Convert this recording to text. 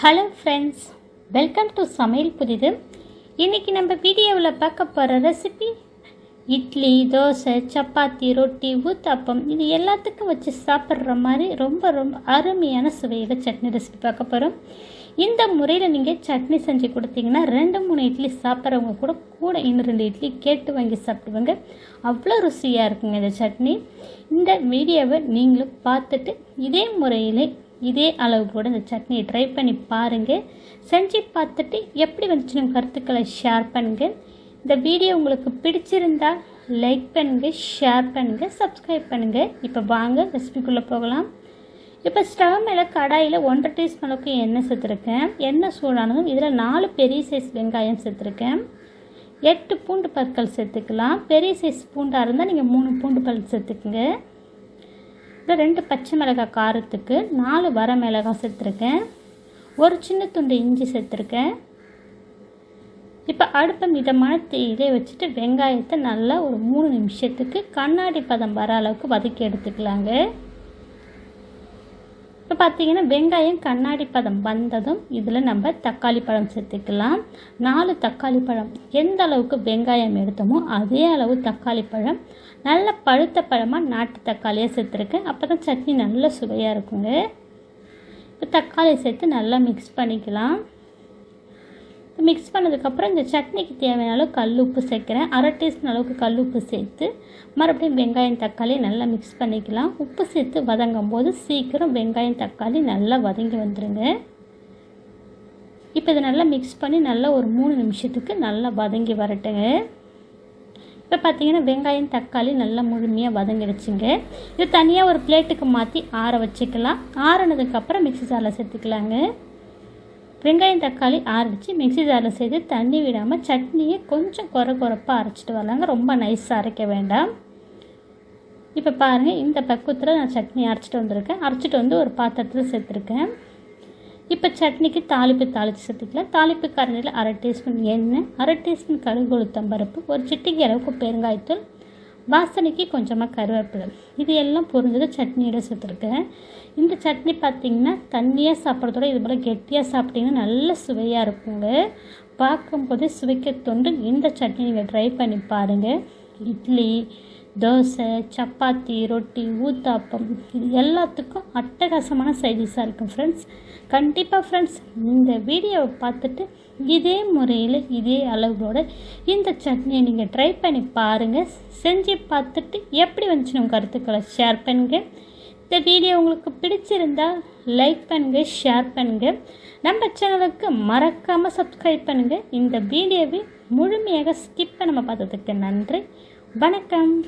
Hello friends welcome to சமையல் புதிது இன்றைக்கி நம்ம வீடியோவில் பார்க்க போகிற ரெசிபி இட்லி தோசை சப்பாத்தி ரொட்டி ஊத்தாப்பம் இது எல்லாத்துக்கும் வச்சு சாப்பிட்ற மாதிரி ரொம்ப ரொம்ப அருமையான சுவையில் சட்னி ரெசிபி பார்க்க போகிறோம் இந்த முறையில் நீங்கள் சட்னி செஞ்சு கொடுத்தீங்கன்னா ரெண்டு மூணு இட்லி சாப்பிட்றவங்க கூட கூட இன்னும் ரெண்டு இட்லி கேட்டு வாங்கி சாப்பிடுவாங்க. அவ்வளோ ருசியாக இருக்குங்க இந்த சட்னி. இந்த வீடியோவை நீங்களும் பார்த்துட்டு இதே முறையில் இதே அளவு கூட இந்த சட்னியை ட்ரை பண்ணி பாருங்கள் செஞ்சு பார்த்துட்டு எப்படி வந்துச்சுன்னு கருத்துக்களை ஷேர் பண்ணுங்கள் இந்த வீடியோ உங்களுக்கு பிடிச்சிருந்தா லைக் பண்ணுங்கள் ஷேர் பண்ணுங்கள் சப்ஸ்கிரைப் பண்ணுங்கள் இப்போ வாங்க ரெசிபிக்குள்ளே போகலாம். இப்போ ஸ்டவ் மேலே கடாயில் ஒன்றரை டீஸ்பூன் அளவுக்கு எண்ணெய் சேர்த்துருக்கேன். எண்ணெய் சூடானதும் இதில் நாலு பெரிய சைஸ் வெங்காயம் சேர்த்துருக்கேன். எட்டு பூண்டு பற்கள் சேர்த்துக்கலாம். பெரிய சைஸ் பூண்டாக இருந்தால் நீங்கள் மூணு பூண்டு பல் சேர்த்துக்குங்க. இதில் ரெண்டு பச்சை மிளகாய் காரத்துக்கு நாலு வர மிளகாய் சேர்த்துருக்கேன். ஒரு சின்ன துண்டு இஞ்சி சேர்த்துருக்கேன். இப்போ அடுப்பை மிதமான தீயிலே வச்சுட்டு வெங்காயத்தை நல்லா ஒரு மூணு நிமிஷத்துக்கு கண்ணாடி பதம் வர அளவுக்கு வதக்கி எடுத்துக்கலாங்க. இப்போ பார்த்தீங்கன்னா வெங்காயம் கண்ணாடி பதம் வந்ததும் இதில் நம்ம தக்காளி பழம் சேர்த்துக்கலாம். நாலு தக்காளி பழம். எந்த அளவுக்கு வெங்காயம் எடுத்தோமோ அதே அளவு தக்காளி பழம். நல்ல பழுத்த பழமாக நாட்டு தக்காளியாக சேர்த்துருக்கேன். அப்போ தான் சட்னி நல்ல சுவையாக இருக்குங்க. இப்போ தக்காளி சேர்த்து நல்லா மிக்ஸ் பண்ணிக்கலாம். மிக்ஸ் பண்ணதுக்கப்புறம் இந்த சட்னிக்கு தேவையான அளவு கல் உப்பு சேர்க்குறேன். அரை டீஸ்பூன் அளவுக்கு கல் உப்பு சேர்த்து மறுபடியும் வெங்காயம் தக்காளி நல்லா மிக்ஸ் பண்ணிக்கலாம். உப்பு சேர்த்து வதங்கும் போது சீக்கிரம் வெங்காயம் தக்காளி நல்லா வதங்கி வந்துடுங்க இப்போ இதை நல்லா மிக்ஸ் பண்ணி நல்லா ஒரு மூணு நிமிஷத்துக்கு நல்லா வதங்கி வரட்டுங்க. இப்போ பார்த்தீங்கன்னா வெங்காயம் தக்காளி நல்லா முழுமையாக வதங்கிடுச்சுங்க. இது தனியாக ஒரு பிளேட்டுக்கு மாற்றி ஆற வச்சுக்கலாம். ஆறினதுக்கப்புறம் மிக்ஸி ஜாரில் சேர்த்துக்கலாங்க. வெங்காயம் தக்காளி அரைச்சி மிக்ஸி ஜாரில் சேர்த்து தண்ணி விடாமல் சட்னியை கொஞ்சம் குறை குறைப்பாக அரைச்சிட்டு வரலாங்க. ரொம்ப நைஸாக அரைக்க வேண்டாம். இப்போ பாருங்கள் இந்த பக்குவத்தில் நான் சட்னி அரைச்சிட்டு வந்திருக்கேன். அரைச்சிட்டு வந்து ஒரு பாத்திரத்தில் சேர்த்துருக்கேன். இப்போ சட்னிக்கு தாளிப்பு தாளித்து சேர்த்துக்கலாம். தாளிப்பு கரண்டியில் அரை டீஸ்பூன் எண்ணெய் அரை டீஸ்பூன் கடுகு உளுத்தம் பருப்பு ஒரு சிட்டிக்கு அளவுக்கு பெருங்காயத்தூள் வாசனைக்கு கொஞ்சமாக கருவேப்பிலை. இது எல்லாம் பொரிஞ்சது சட்னியோட சேர்த்துருக்கேன் இந்த சட்னி பார்த்திங்கன்னா தண்ணியாக சாப்பிட்றதோட இது போல் கெட்டியாக சாப்பிட்டிங்கன்னா நல்ல சுவையாக இருக்குங்க. பார்க்கும்போதே சுவைக்க தொண்டு இந்த சட்னி நீங்கள் ட்ரை பண்ணி பாருங்கள் இட்லி தோசை சப்பாத்தி ரொட்டி ஊத்தாப்பம் இது எல்லாத்துக்கும் அட்டகாசமான சைடிஷாக இருக்கும் ஃப்ரெண்ட்ஸ் கண்டிப்பாக ஃப்ரெண்ட்ஸ் இந்த வீடியோவை பார்த்துட்டு இதே முறையில் இதே அளவோட இந்த சட்னியை நீங்கள் ட்ரை பண்ணி பாருங்கள் செஞ்சு பார்த்துட்டு எப்படி வந்துச்சு கருத்துக்களை ஷேர் பண்ணுங்கள் இந்த வீடியோ உங்களுக்கு பிடிச்சிருந்தால் லைக் பண்ணுங்கள் ஷேர் பண்ணுங்கள் நம்ம சேனலுக்கு மறக்காமல் சப்ஸ்கிரைப் பண்ணுங்கள் இந்த வீடியோவை முழுமையாக ஸ்கிப் நம்ம பார்த்ததுக்கு நன்றி. வணக்கம்.